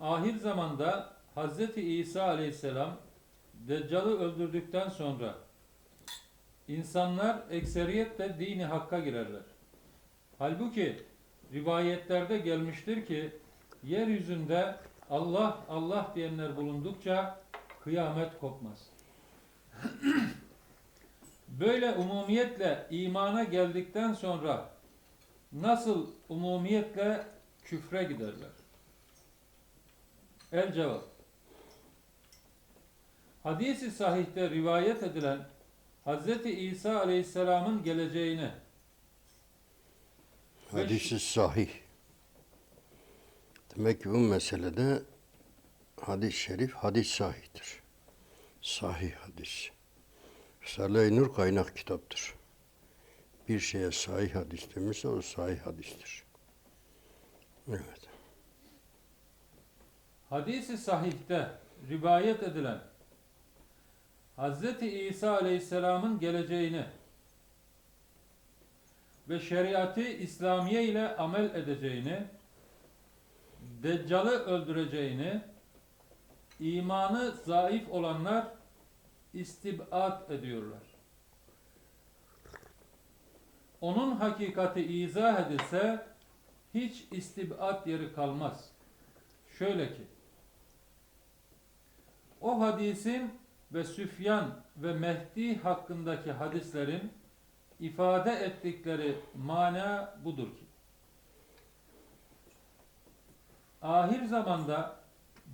Ahir zamanda Hz. İsa aleyhisselam Deccal'ı öldürdükten sonra insanlar ekseriyetle dini hakka girerler. Halbuki rivayetlerde gelmiştir ki yeryüzünde Allah Allah diyenler bulundukça kıyamet kopmaz. Böyle umumiyetle imana geldikten sonra nasıl umumiyetle küfre giderler? El cevap. Hadisi sahihte rivayet edilen Hz. İsa Aleyhisselam'ın geleceğini Ve Hadisi sahih. Demek ki bu meselede hadis-i şerif hadis sahihtir. Sahih hadis. Risale-i Nur kaynak kitaptır. Bir şeye sahih hadis demişse o sahih hadistir. Evet. Hadisi sahihte rivayet edilen Hz. İsa Aleyhisselam'ın geleceğini ve şeriatı İslamiye ile amel edeceğini, Deccal'ı öldüreceğini, imanı zayıf olanlar istibad ediyorlar. Onun hakikati izah edilse hiç istibad yeri kalmaz. Şöyle ki, o hadisin ve Süfyan ve Mehdi hakkındaki hadislerin ifade ettikleri mana budur ki, ahir zamanda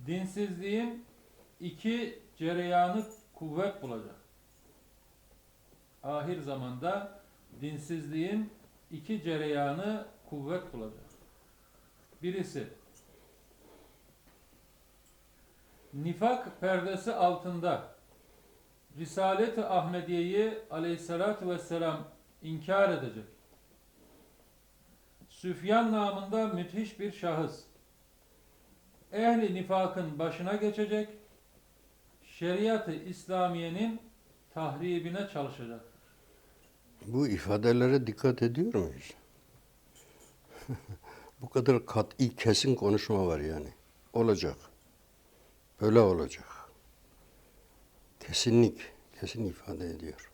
dinsizliğin iki cereyanı kuvvet bulacak. Ahir zamanda dinsizliğin iki cereyanı kuvvet bulacak. Birisi nifak perdesi altında Risalet-i Ahmediye'yi aleyhissalatü vesselam inkar edecek. Süfyan namında müthiş bir şahıs. Ehli nifakın başına geçecek. Şeriat-ı İslamiye'nin tahribine çalışacak. Bu ifadelere dikkat ediyor muyuz? Bu kadar kat'i kesin konuşma var yani. Olacak. Böyle olacak. Kesinlik, kesin ifade ediyor.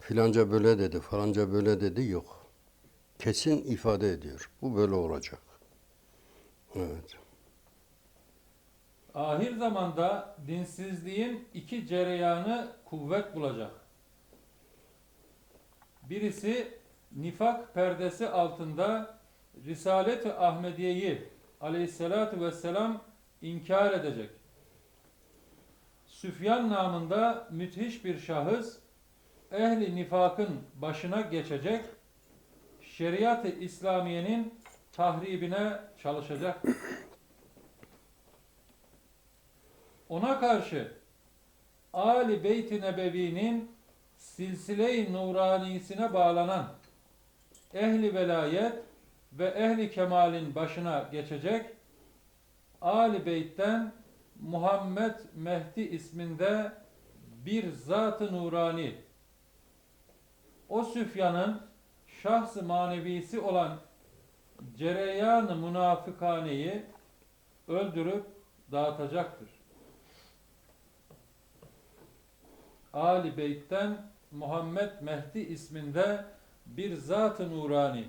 Filanca böyle dedi, falanca böyle dedi yok. Kesin ifade ediyor. Bu böyle olacak. Evet. Ahir zamanda dinsizliğin iki cereyanı kuvvet bulacak. Birisi nifak perdesi altında Risalet-i Ahmediye'yi aleyhissalatü vesselam inkar edecek. Süfyan namında müthiş bir şahıs ehli nifakın başına geçecek, şeriat-ı İslamiye'nin tahribine çalışacak. Ona karşı Ali Beyt-i Nebevi'nin silsile-i nuranisine bağlanan ehli velayet ve ehli kemalin başına geçecek Ali Beyt'ten Muhammed Mehdi isminde bir zat-ı nurani o Süfyan'ın şahs-ı manevisi olan cereyan-ı münafıkaneyi öldürüp dağıtacaktır. Ali Beyt'ten Muhammed Mehdi isminde bir zat-ı nurani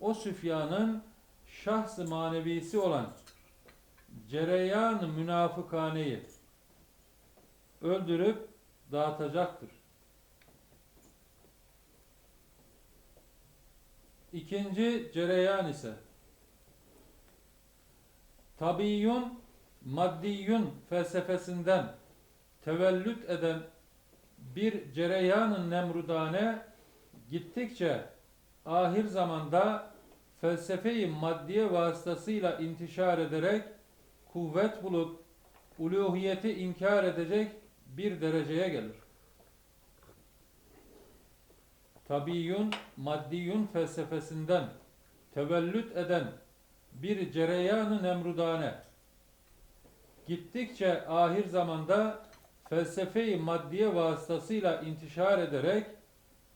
o Süfyan'ın şahs-ı manevisi olan cereyan-ı münafıkaneyi öldürüp dağıtacaktır. İkinci cereyan ise tabiyyun maddiyun felsefesinden tevellüt eden bir cereyan-ı nemrudane gittikçe ahir zamanda felsefe-i maddiye vasıtasıyla intişar ederek kuvvet bulup uluhiyeti inkar edecek bir dereceye gelir. Tabiyyun, maddiyun felsefesinden tevellüt eden bir cereyan-ı nemrudane gittikçe ahir zamanda felsefe-i maddiye vasıtasıyla intişar ederek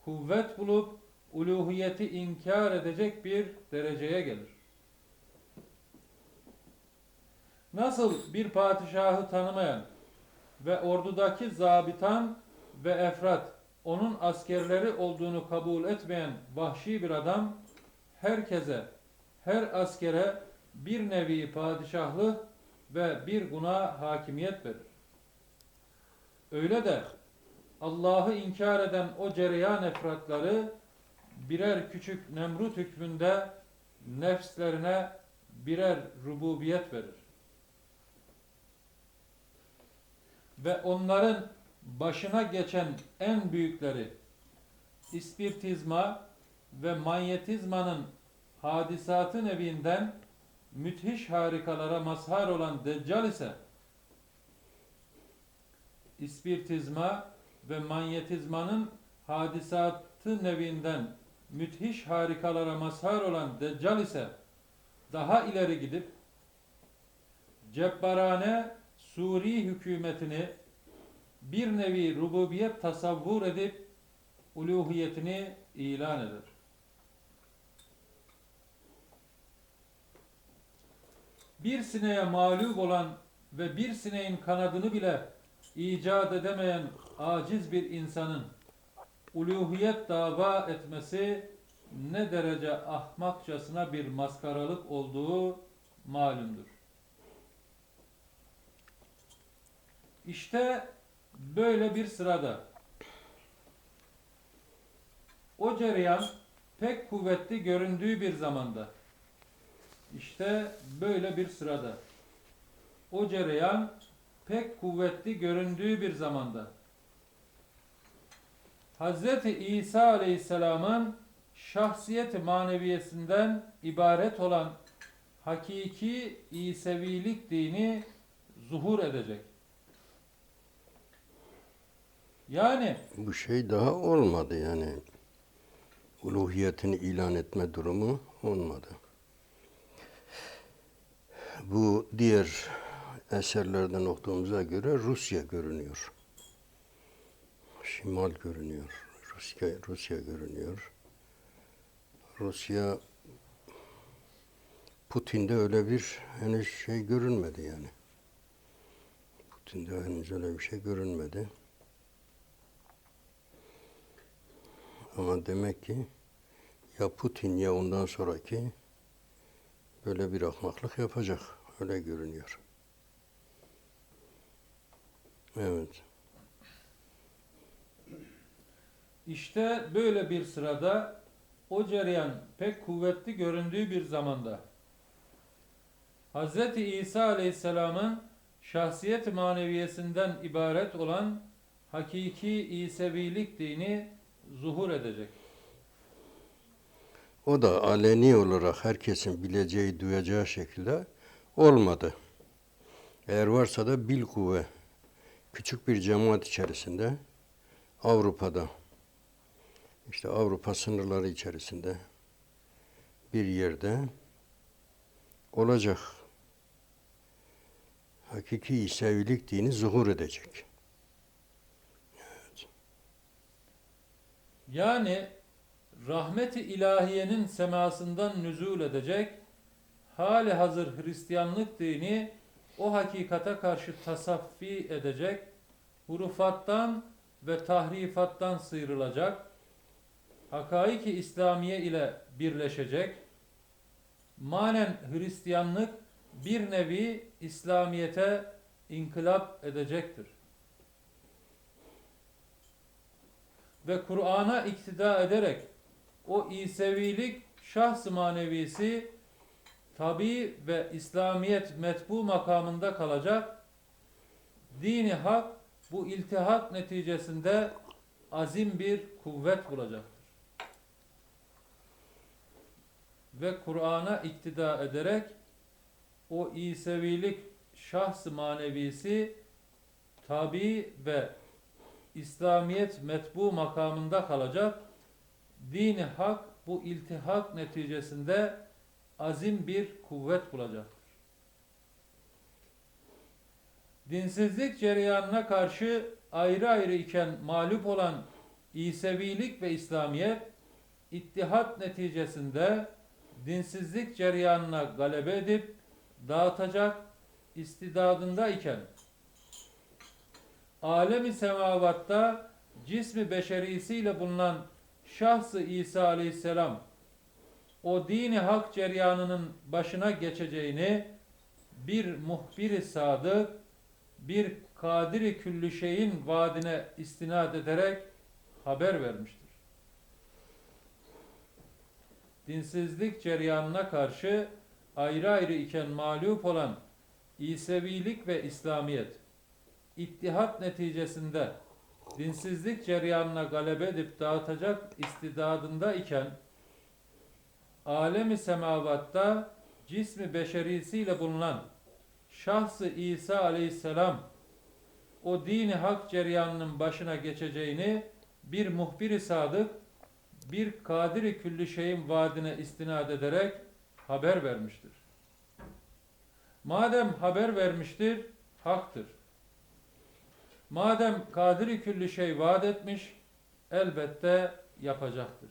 kuvvet bulup uluhiyeti inkar edecek bir dereceye gelir. Nasıl bir padişahı tanımayan ve ordudaki zabitan ve efrat onun askerleri olduğunu kabul etmeyen vahşi bir adam herkese, her askere bir nevi padişahlık ve bir guna hakimiyet verir. Öyle de Allah'ı inkar eden o cereyan efratları birer küçük Nemrut hükmünde nefslerine birer rububiyet verir. Ve onların başına geçen en büyükleri ispirtizma ve manyetizmanın hadisatı nevinden müthiş harikalara mazhar olan Deccal ise ispirtizma ve manyetizmanın hadisatı nevinden müthiş harikalara mazhar olan Deccal ise daha ileri gidip cebbarane Suri hükümetini bir nevi rububiyet tasavvur edip uluhiyetini ilan eder. Bir sineğe mağlup olan ve bir sineğin kanadını bile icat edemeyen aciz bir insanın uluhiyet dava etmesi ne derece ahmakçasına bir maskaralık olduğu malumdur. İşte böyle bir sırada. O cereyan pek kuvvetli göründüğü bir zamanda. İşte böyle bir sırada. O cereyan pek kuvvetli göründüğü bir zamanda. Hazreti İsa Aleyhisselam'ın şahsiyeti maneviyesinden ibaret olan hakiki İsevilik dini zuhur edecek. Yani Bu şey daha olmadı yani. Uluhiyetini ilan etme durumu olmadı. Bu diğer eserlerden okuduğumuza göre Rusya görünüyor. Şimal görünüyor. Rusya, Rusya görünüyor. Rusya Putin'de öyle bir henüz şey görünmedi yani. Putin'de henüz öyle bir şey görünmedi. Ama demek ki ya Putin ya ondan sonraki böyle bir ahmaklık yapacak. Öyle görünüyor. Evet. işte böyle bir sırada o cereyan pek kuvvetli göründüğü bir zamanda Hz. İsa Aleyhisselam'ın şahsiyet maneviyesinden ibaret olan hakiki İsevilik dini zuhur edecek. O da aleni olarak herkesin bileceği, duyacağı şekilde olmadı. Eğer varsa da bil kuvve küçük bir cemaat içerisinde Avrupa'da işte Avrupa sınırları içerisinde bir yerde olacak. Hakiki İsevilik dini zuhur edecek. Yani rahmeti ilahiyenin semasından nüzul edecek hali hazır Hristiyanlık dini o hakikate karşı tasaffi edecek, hurufattan ve tahrifattan sıyrılacak, hakaiki İslamiye ile birleşecek, manen Hristiyanlık bir nevi İslamiyete inkılap edecektir. Ve Kur'an'a iktida ederek o İsevilik şahs-ı manevisi tabi ve İslamiyet metbu makamında kalacak. Dini hak bu iltihak neticesinde azim bir kuvvet bulacaktır. Ve Kur'an'a iktida ederek o İsevilik şahs-ı manevisi tabi ve İslamiyet metbu makamında kalacak. Dini hak bu iltihak neticesinde azim bir kuvvet bulacaktır. Dinsizlik cereyanına karşı ayrı ayrı iken mağlup olan İsevilik ve İslamiyet ittihat neticesinde dinsizlik cereyanına galebe edip dağıtacak istidadındayken alemi semavatta cismi beşerisiyle bulunan şahsı İsa aleyhisselam o dini hak ceryanının başına geçeceğini bir muhbir-i sadık, bir kadiri küllü şeyin vaadine istinad ederek haber vermiştir. Dinsizlik ceryanına karşı ayrı ayrı iken mağlup olan İsevilik ve İslamiyet, ittihat neticesinde dinsizlik ceryanına galebe edip dağıtacak istidadında iken, alemi semavatta cismi beşerisiyle bulunan şahsı İsa aleyhisselam o dini hak ceryanının başına geçeceğini bir muhbir-i sadık, bir kadiri küllü şeyin vaadine istinad ederek haber vermiştir. Madem haber vermiştir, haktır. Madem kadiri küllü şey vaat etmiş, elbette yapacaktır.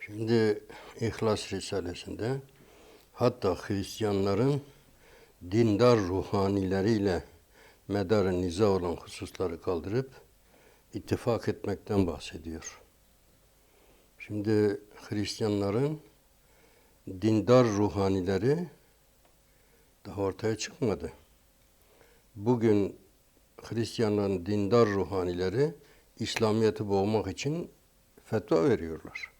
Şimdi İhlas Risalesi'nde hatta Hristiyanların dindar ruhanileriyle medarı niza olan hususları kaldırıp ittifak etmekten bahsediyor. Şimdi Hristiyanların dindar ruhanileri daha ortaya çıkmadı. Bugün Hristiyanların dindar ruhanileri İslamiyet'i boğmak için fetva veriyorlar.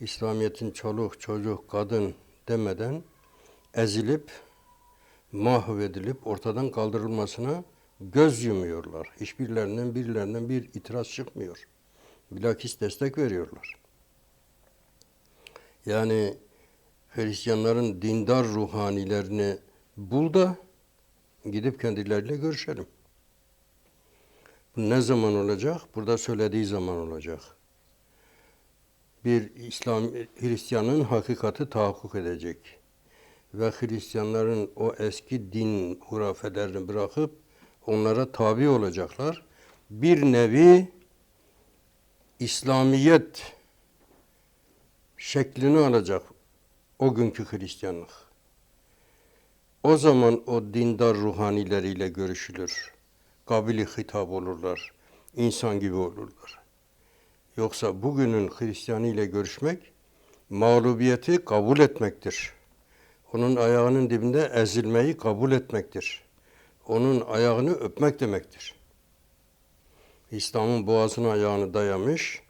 İslamiyet'in çoluk, çocuk, kadın demeden ezilip, mahvedilip ortadan kaldırılmasına göz yumuyorlar. Hiçbirilerinden birilerinden bir itiraz çıkmıyor. Bilakis destek veriyorlar. Yani Hristiyanların dindar ruhanilerini bul da gidip kendileriyle görüşelim. Ne zaman olacak? Burada söylediği zaman olacak bir İslam Hristiyanın hakikati tahakkuk edecek. Ve Hristiyanların o eski din hurafelerini bırakıp onlara tabi olacaklar. Bir nevi İslamiyet şeklini alacak o günkü Hristiyanlık. O zaman o dindar ruhanileriyle görüşülür. Kabili hitap olurlar. insan gibi olurlar. Yoksa bugünün Hristiyanı ile görüşmek mağlubiyeti kabul etmektir. Onun ayağının dibinde ezilmeyi kabul etmektir. Onun ayağını öpmek demektir. İslam'ın boğazına ayağını dayamış,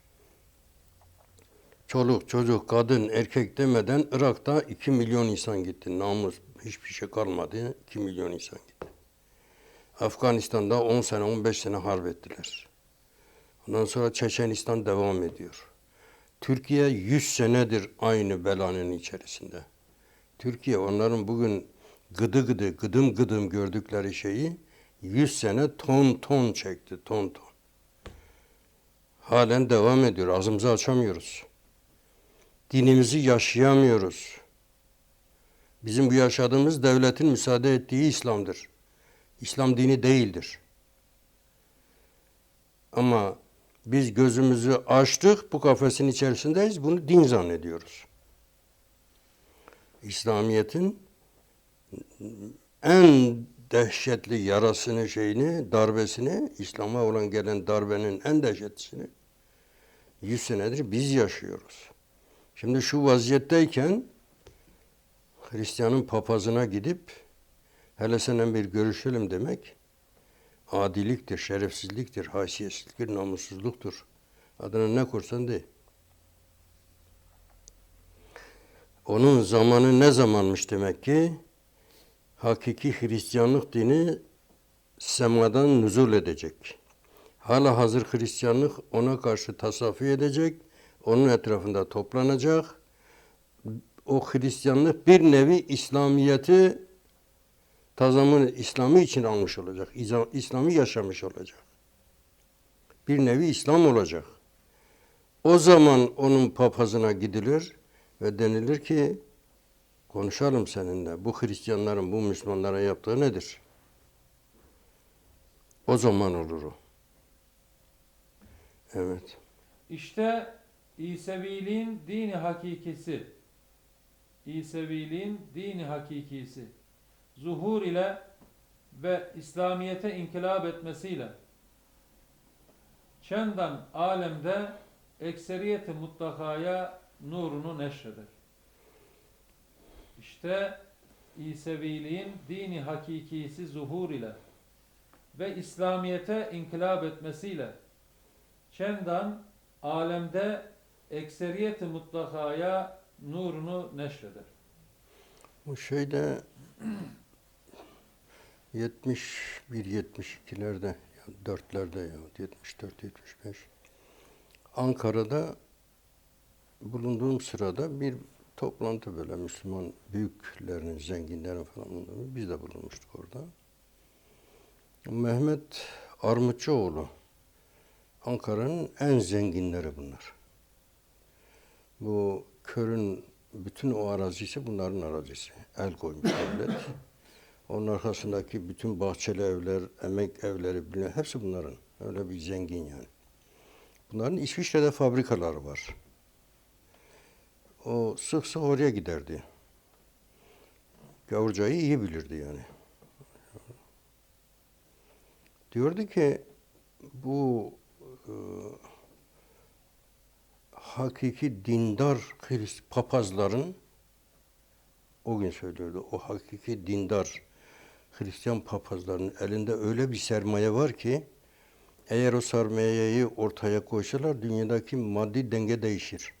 çoluk, çocuk, kadın, erkek demeden Irak'ta 2 milyon insan gitti. Namus, hiçbir şey kalmadı. 2 milyon insan gitti. Afganistan'da 10 sene, 15 sene harp ettiler. Ondan sonra Çeçenistan devam ediyor. Türkiye 100 senedir aynı belanın içerisinde. Türkiye onların bugün gıdı gıdı, gıdım gıdım gördükleri şeyi 100 sene ton ton çekti, ton ton. Halen devam ediyor, ağzımızı açamıyoruz. Dinimizi yaşayamıyoruz. Bizim bu yaşadığımız devletin müsaade ettiği İslam'dır. İslam dini değildir. Ama biz gözümüzü açtık, bu kafesin içerisindeyiz, bunu din zannediyoruz. İslamiyet'in en dehşetli yarasını, şeyini, darbesini, İslam'a olan gelen darbenin en dehşetlisini yüz senedir biz yaşıyoruz. Şimdi şu vaziyetteyken Hristiyanın papazına gidip hele senden bir görüşelim demek adiliktir, şerefsizliktir, haysiyetsizliktir, namussuzluktur. Adına ne korsan de. Onun zamanı ne zamanmış demek ki? Hakiki Hristiyanlık dini semadan nüzul edecek. Hala hazır Hristiyanlık ona karşı tasaffi edecek, onun etrafında toplanacak. O Hristiyanlık bir nevi İslamiyeti tazamını İslam'ı için almış olacak. İslam'ı yaşamış olacak. Bir nevi İslam olacak. O zaman onun papazına gidilir ve denilir ki konuşalım seninle. Bu Hristiyanların bu Müslümanlara yaptığı nedir? O zaman olur o. Evet. İşte İseviliğin dini hakikisi. İseviliğin dini hakikisi. Zuhur ile ve İslamiyete inkılap etmesiyle çendan alemde ekseriyeti mutlakaya nurunu neşreder. İşte İseviliğin dini hakikisi zuhur ile ve İslamiyete inkılap etmesiyle çendan alemde ekseriyeti mutlakaya nurunu neşreder. Bu şeyde 71 72'lerde ya dörtlerde ya 74 75 Ankara'da bulunduğum sırada bir toplantı böyle Müslüman büyüklerinin, zenginlerin falan bulunduğu, biz de bulunmuştuk orada. Mehmet Armutçuoğlu Ankara'nın en zenginleri bunlar. Bu körün bütün o arazisi bunların arazisi. El koymuş devlet. Onun arkasındaki bütün bahçeli evler, emek evleri, bilmem, hepsi bunların. Öyle bir zengin yani. Bunların İsviçre'de fabrikaları var. O sık sık oraya giderdi. Gavurcayı iyi bilirdi yani. Diyordu ki bu e, hakiki dindar Hrist- papazların o gün söylüyordu. O hakiki dindar Hristiyan papazların elinde öyle bir sermaye var ki eğer o sermayeyi ortaya koysalar dünyadaki maddi denge değişir.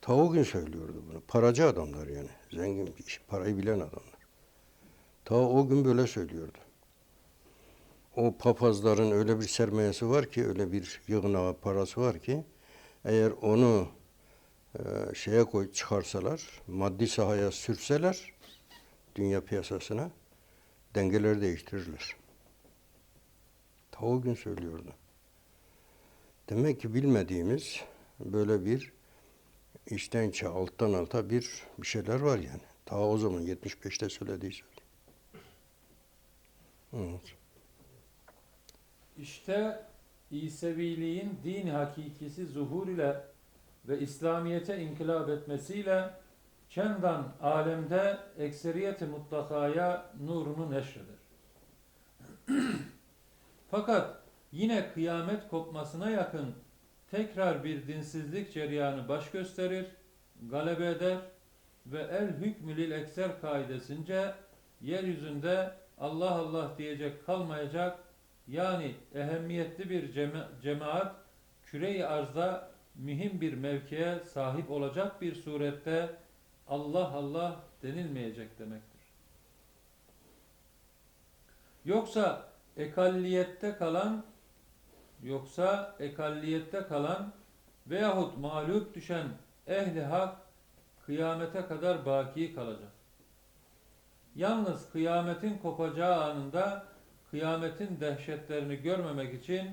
Ta o gün söylüyordu bunu. Paracı adamlar yani. Zengin, parayı bilen adamlar. Ta o gün böyle söylüyordu. O papazların öyle bir sermayesi var ki, öyle bir yığınağı parası var ki, eğer onu şeye koy çıkarsalar, maddi sahaya sürseler, dünya piyasasına, dengeleri değiştirirler. Ta o gün söylüyordu. Demek ki bilmediğimiz böyle bir içten içe, alttan alta bir bir şeyler var yani. Ta o zaman 75'te söylediği. Evet. İşte İseviliğin din hakikisi zuhur ile ve İslamiyete inkılap etmesiyle çendan alemde ekseriyeti mutlakaya nurunu neşreder. Fakat yine kıyamet kopmasına yakın tekrar bir dinsizlik cereyanı baş gösterir, galebe eder ve el hükmülil ekser kaidesince yeryüzünde Allah Allah diyecek kalmayacak yani ehemmiyetli bir cema- cemaat küre-i arzda mühim bir mevkiye sahip olacak bir surette Allah Allah denilmeyecek demektir. Yoksa ekalliyette kalan yoksa ekalliyette kalan veyahut mağlup düşen ehli hak kıyamete kadar baki kalacak. Yalnız kıyametin kopacağı anında kıyametin dehşetlerini görmemek için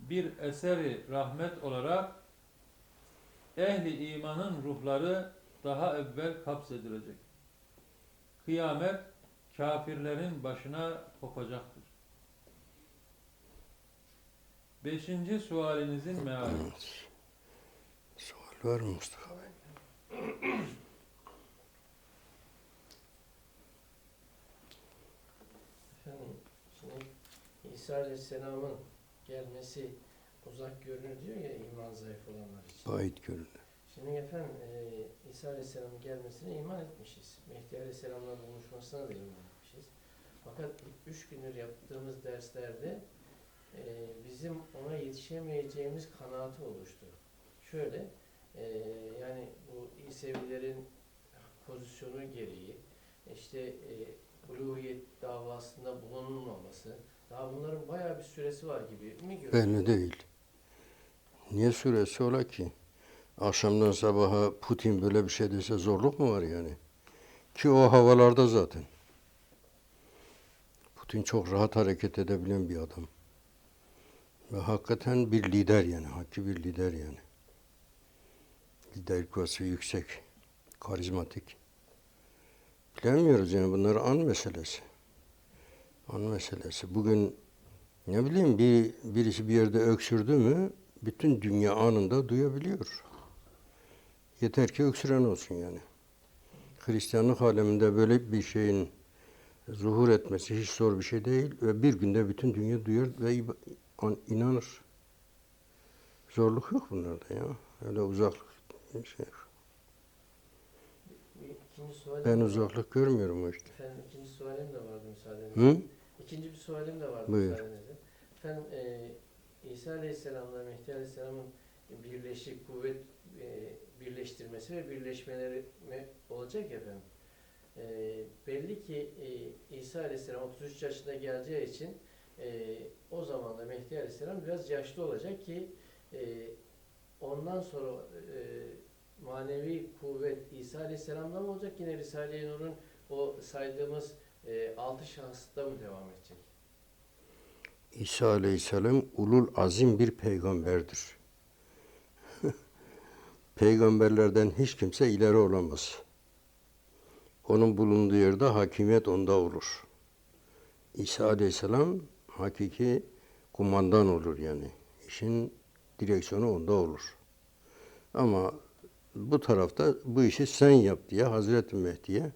bir eseri rahmet olarak ehli imanın ruhları daha evvel kapsedilecek. Kıyamet kafirlerin başına kopacaktır. Beşinci sualinizin meali. Evet. Sual var mı Mustafa Bey? Efendim, şimdi İsa Aleyhisselam'ın gelmesi uzak görünür diyor ya iman zayıf olanlar için. Bayit görünür. Şimdi efendim e, İsa Aleyhisselam'ın gelmesine iman etmişiz. Mehdi Aleyhisselam'la buluşmasına da iman etmişiz. Fakat üç gündür yaptığımız derslerde e, bizim ona yetişemeyeceğimiz kanaati oluştu. Şöyle, e, yani bu İsevilerin pozisyonu gereği, işte e, uluhiyet davasında bulunulmaması, daha bunların bayağı bir süresi var gibi mi görünüyor? Belli değil. Niye süresi ola ki? Akşamdan sabaha Putin böyle bir şey dese zorluk mu var yani? Ki o havalarda zaten. Putin çok rahat hareket edebilen bir adam. Ve hakikaten bir lider yani, hakiki bir lider yani. Lider kuvveti yüksek, karizmatik. Bilemiyoruz yani bunlar an meselesi. An meselesi. Bugün ne bileyim bir birisi bir yerde öksürdü mü bütün dünya anında duyabiliyor. Yeter ki öksüren olsun yani. Hristiyanlık aleminde böyle bir şeyin zuhur etmesi hiç zor bir şey değil ve bir günde bütün dünya duyar ve inanır. Zorluk yok bunlarda ya. Öyle uzaklık bir şey. yok. Ben uzaklık görmüyorum o işte. Efendim ikinci sualim de vardı müsaadenizle. Hı? İkinci bir sualim de vardı Buyur. müsaadenizle. Efendim e, İsa Aleyhisselam'la Mehdi Aleyhisselam'ın birleşik kuvvet e, birleştirmesi ve birleşmeleri olacak efendim. E, belli ki e, İsa Aleyhisselam 33 yaşına geleceği için e, o zaman da Mehdi Aleyhisselam biraz yaşlı olacak ki ondan sonra manevi kuvvet İsa Aleyhisselam'da mı olacak yine Risale-i Nur'un o saydığımız e, altı şahsıtta mı devam edecek? İsa Aleyhisselam ulul azim bir peygamberdir. Peygamberlerden hiç kimse ileri olamaz. Onun bulunduğu yerde hakimiyet onda olur. İsa Aleyhisselam hakiki kumandan olur yani. İşin direksiyonu onda olur. Ama bu tarafta bu işi sen yap diye Hazreti Mehdi'ye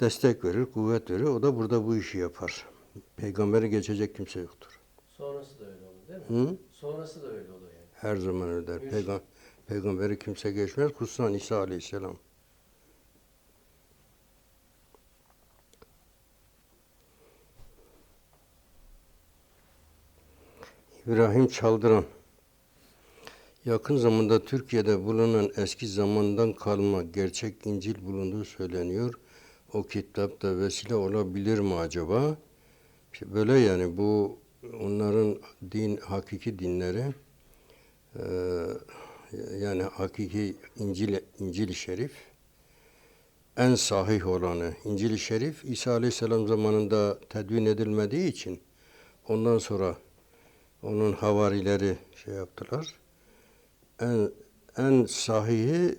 destek verir, kuvvet verir. O da burada bu işi yapar. Peygamberi geçecek kimse yoktur. Sonrası da öyle olur değil mi? Hı? Sonrası da öyle olur yani. Her zaman öyle der. Mürşid. Peyga- peygamberi kimse geçmez. Kutsal İsa Aleyhisselam. İbrahim Çaldıran Yakın zamanda Türkiye'de bulunan eski zamandan kalma gerçek İncil bulunduğu söyleniyor. O kitapta vesile olabilir mi acaba? Böyle yani bu onların din hakiki dinleri eee, yani hakiki İncil İncil-i Şerif en sahih olanı İncil-i Şerif İsa Aleyhisselam zamanında tedvin edilmediği için ondan sonra onun havarileri şey yaptılar. En en sahihi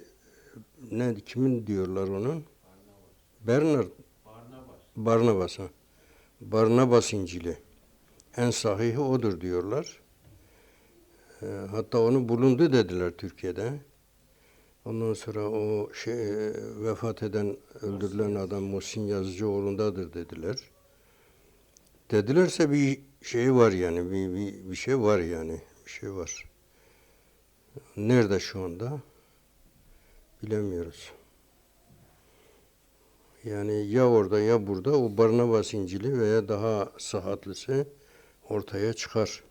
ne kimin diyorlar onun? Bernard Barnabas. ha. Barnabas İncil'i. En sahihi odur diyorlar. Ee, hatta onu bulundu dediler Türkiye'de. Ondan sonra o şey e, vefat eden, öldürülen adam Muhsin Yazıcıoğlu'ndadır dediler. Dedilerse bir şey var yani, bir, bir, bir şey var yani, bir şey var. Nerede şu anda? Bilemiyoruz. Yani ya orada ya burada o Barnabas İncil'i veya daha sıhhatlısı ortaya çıkar.